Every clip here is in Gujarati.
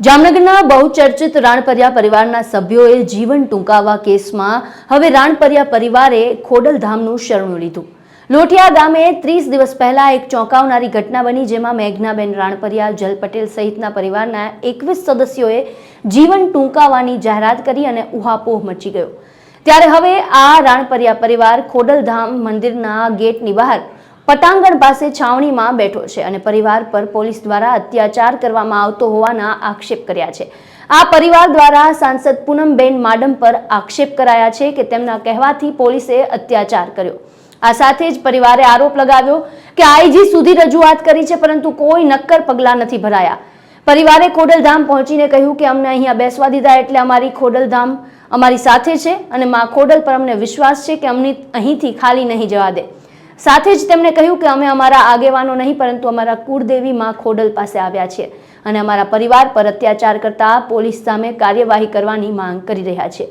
જામનગરના બહુચર્ચિત રાણપરિયા પરિવારના સભ્યોએ જીવન ટૂંકાવા કેસમાં હવે રાણપરિયા પરિવારે ખોડલધામનું શરણું લીધું. લોઠિયા ગામે ત્રીસ દિવસ પહેલા એક ચોંકાવનારી ઘટના બની જેમાં મેઘનાબેન રાણપરિયા, જલ પટેલ સહિતના પરિવારના એકવીસ સદસ્યોએ જીવન ટૂંકાવાની જાહેરાત કરી અને ઉહાપોહ મચી ગયો. ત્યારે હવે આ રાણપરિયા પરિવાર ખોડલધામ મંદિરના ગેટની બહાર પટાંગણ પાસે છાવણીમાં બેઠો છે અને પરિવાર પર પોલીસ દ્વારા અત્યાચાર કરવામાં આવતો હોવાના આક્ષેપ કર્યા છે. આ પરિવાર દ્વારા સાંસદ પૂનમબેન માડમ પર આક્ષેપ કરાયા છે કે તેમના કહેવાથી પોલીસે અત્યાચાર કર્યો. આ સાથે જ પરિવારે આરોપ લગાવ્યો કે આઈજી સુધી રજૂઆત કરી છે, પરંતુ કોઈ નક્કર પગલાં નથી ભરાયા. પરિવારે ખોડલધામ પહોંચીને કહ્યું કે અમને અહીંયા બેસવા દીધા એટલે અમારી ખોડલધામ અમારી સાથે છે અને મા ખોડલ પર અમને વિશ્વાસ છે કે અમને અહીંથી ખાલી નહીં જવા દે. સાથે જ તેમણે કહ્યું કે અમે અમારા આગેવાનો નહીં, પરંતુ અમારા કુળદેવી માં ખોડલ પાસે આવ્યા છીએ અને અમારા પરિવાર પર અત્યાચાર કરતા પોલીસ સામે કાર્યવાહી કરવાની માંગ કરી રહ્યા છે.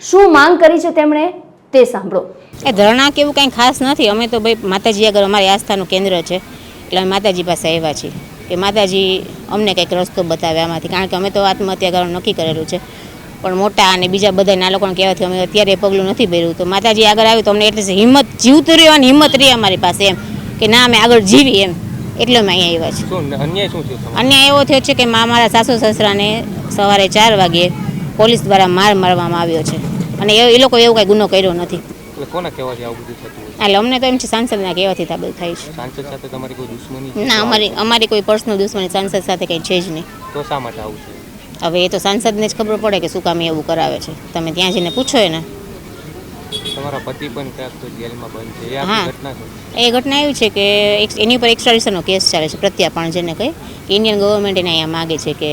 શું માંગ કરી છે તેમણે? તે સાંભળો. એ ધરણા કેવું કાંઈ ખાસ નથી. અમે તો ભાઈ માતાજી આગળ અમારી આસ્થાનું કેન્દ્ર છે. એટલે અમે માતાજી પાસે આવ્યા છીએ. કે માતાજી અમને કંઈક રસ્તો બતાવે આમાંથી. કારણ કે અમે તો આત્મહત્યા કરવાનું નક્કી કરેલું છે. પણ મોટા અને બીજા બધા ના લોકોને કહેવાથી અમે અત્યારે પગલું નથી ભર્યું. તો માતાજી આગળ આવ્યું તો અમને એટલે હિંમત જીવતું રહેવાની હિંમત રહી અમારી પાસે એમ કે ના અમે આગળ જીવી એમ. એટલે અમે અહીંયા આવ્યા છીએ. અન્યાય એવો થયો છે કે મા મારા સાસુ સસરાને સવારે ચાર વાગે પોલીસ દ્વારા માર મારવામાં આવ્યો છે. અને એ લોકો એવો કાંઈ ગુનો કર્યો નથી. એટલે અમને તો એમ છે સાંસદના કહેવાથી આ થાય છે. સાંસદ સાથે તમારી કોઈ દુશ્મની ના અમારી અમારી કોઈ પર્સનલ દુશ્મની સાંસદ સાથે કંઈ છે જ નહીં. તો શા માટે આવું છે? હવે એ તો સાંસદને જ ખબર પડે કે શું કામ એવું કરાવે છે. તમે ત્યાં જઈને પૂછો એને. તમારા પતિ પણ ક્યાંક તો જેલમાં બંધ છે. એ. ઘટના એ ઘટના એવી છે કે એની ઉપર એક્સ્ટ્રાડિશનનો કેસ ચાલે છે પ્રત્યાપણ જેને કહે કે ઇન્ડિયન ગવર્મેન્ટ એને અહીંયા માગે છે કે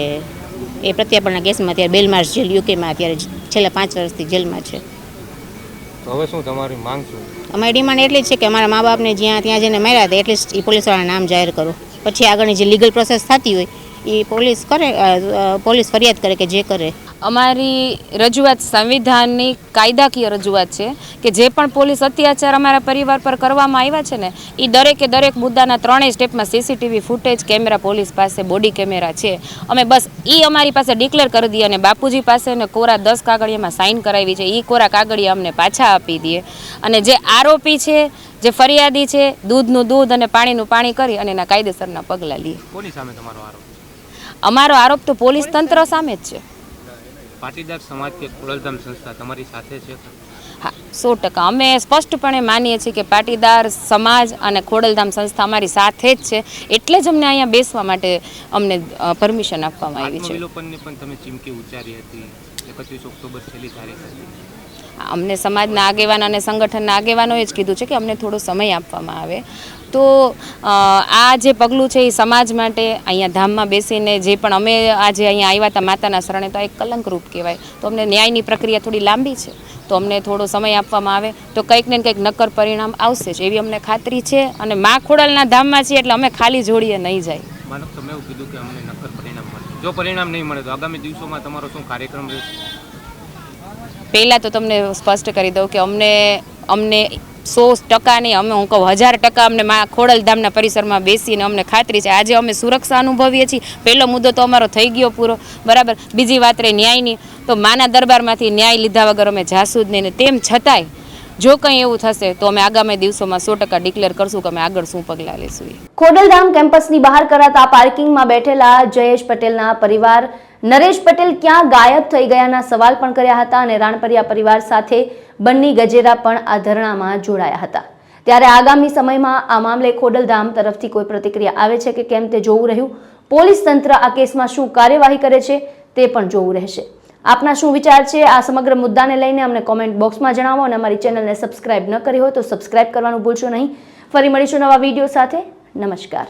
એ પ્રત્યાપણના કેસમાં અત્યારે બેલમાર્સ જેલ યુકેમાં અત્યારે છેલ્લા પાંચ વર્ષથી જેલમાં છે. હવે શું તમારી માંગ શું? અમારી ડિમાન્ડ એટલી જ છે કે અમારા મા બાપને જ્યાં ત્યાં જઈને માર્યા હતા એટલીસ્ટ એ પોલીસવાળાના નામ જાહેર કરો. પછી આગળની જે લીગલ પ્રોસેસ થતી હોય એ પોલીસ કરે પોલીસ ફરિયાદ કરે કે જે કરે. અમારી રજૂઆત સંવિધાનની કાયદાકીય રજૂઆત છે કે જે પણ પોલીસ અત્યાચાર અમારા પરિવાર પર કરવામાં આવ્યા છે ને એ દરેકે દરેક મુદ્દાના ત્રણેય સ્ટેપમાં સીસીટીવી ફૂટેજ કેમેરા પોલીસ પાસે બોડી કેમેરા છે. અમે બસ એ અમારી પાસે ડિક્લેર કરી દઈએ અને બાપુજી પાસે ને કોરા દસ કાગળિયામાં સાઇન કરાવી છે. એ કોરા કાગળિયા અમને પાછા આપી દઈએ અને જે આરોપી છે જે ફરિયાદી છે દૂધનું દૂધ અને પાણીનું પાણી કરી અને એના કાયદેસરના પગલાં લઈએ કોની સામે તમારો આરોપ અમારો આરોપ તો પોલીસ તંત્ર સામે જ છે. પાટીદાર સમાજ કે ખોડલધામ સંસ્થા તમારી સાથે છે? હા સો ટકા. અમે સ્પષ્ટપણે માનીએ છીએ કે પાટીદાર સમાજ અને ખોડલધામ સંસ્થા અમારી સાથે જ છે. એટલે જ અમને અહીંયા બેસવા માટે અમને પરમિશન આપવામાં આવી છે. પણ તમે ચીમકી ઉચ્ચારી હતી. એકત્રીસ ઓક્ટોબર છેલ્લી તારીખ હતી. અમને સમાજના આગેવાન અને સંગઠનના આગેવાનોએ જ કીધું છે કે અમને થોડો સમય આપવામાં આવે. તો આ જે પગલું છે એ સમાજ માટે અહીંયા ધામમાં બેસીને જે પણ અમે આજે અહીંયા આવ્યા હતા માતાના શરણે, તો આ એક કલંકરૂપ કહેવાય. તો અમને ન્યાયની પ્રક્રિયા થોડી લાંબી છે. તો અમને થોડો સમય આપવામાં આવે. તો કંઈક ને કંઈક નક્કર પરિણામ આવશે જ. એવી અમને ખાતરી છે અને મા ખોડલના ધામમાં છીએ એટલે અમે ખાલી જોડીએ નહીં જાય. જો પરિણામ નહીં મળે તો આગામી દિવસોમાં તમારો શું કાર્યક્રમ રહેશે? પહેલાં તો તમને સ્પષ્ટ કરી દઉં કે અમને અમને સો ટકા નહીં અમે હું કહું હજાર ટકા અમને મા ખોડલધામના પરિસરમાં બેસીને અમને ખાતરી છે. આજે અમે સુરક્ષા અનુભવીએ છીએ. પહેલો મુદ્દો તો અમારો થઈ ગયો પૂરો. બરાબર? બીજી વાત રહી ન્યાયની. તો માના દરબારમાંથી ન્યાય લીધા વગર અમે જાસૂદ નહીં ને તેમ છતાંય જો કંઈ એવું થશે, તો અમે આગામી દિવસોમાં સો ટકા ડિક્લેર કરશું કે અમે આગળ શું પગલાં લેશું ખોડલધામ કેમ્પસની બહાર કરાતા પાર્કિંગમાં બેઠેલા જયેશ પટેલના પરિવાર, નરેશ પટેલ ક્યાં ગાયબ થઈ ગયાના સવાલ પણ કર્યા હતા અને રાણપરિયા પરિવાર સાથે બંને ગજેરા પણ આ ધરણામાં જોડાયા હતા. ત્યારે આગામી સમયમાં આ મામલે ખોડલધામ તરફથી કોઈ પ્રતિક્રિયા આવે છે કે કેમ તે જોવું રહ્યું? પોલીસ તંત્ર આ કેસમાં શું કાર્યવાહી કરે છે તે પણ જોવું રહેશે. આપના શું વિચાર છે? આ સમગ્ર મુદ્દાને લઈને અમને કોમેન્ટ બોક્સમાં જણાવો અને અમારી ચેનલને સબસ્ક્રાઇબ ન કરી હોય તો સબસ્ક્રાઇબ કરવાનું ભૂલશો નહીં. ફરી મળીશું નવા વીડિયો સાથે. નમસ્કાર.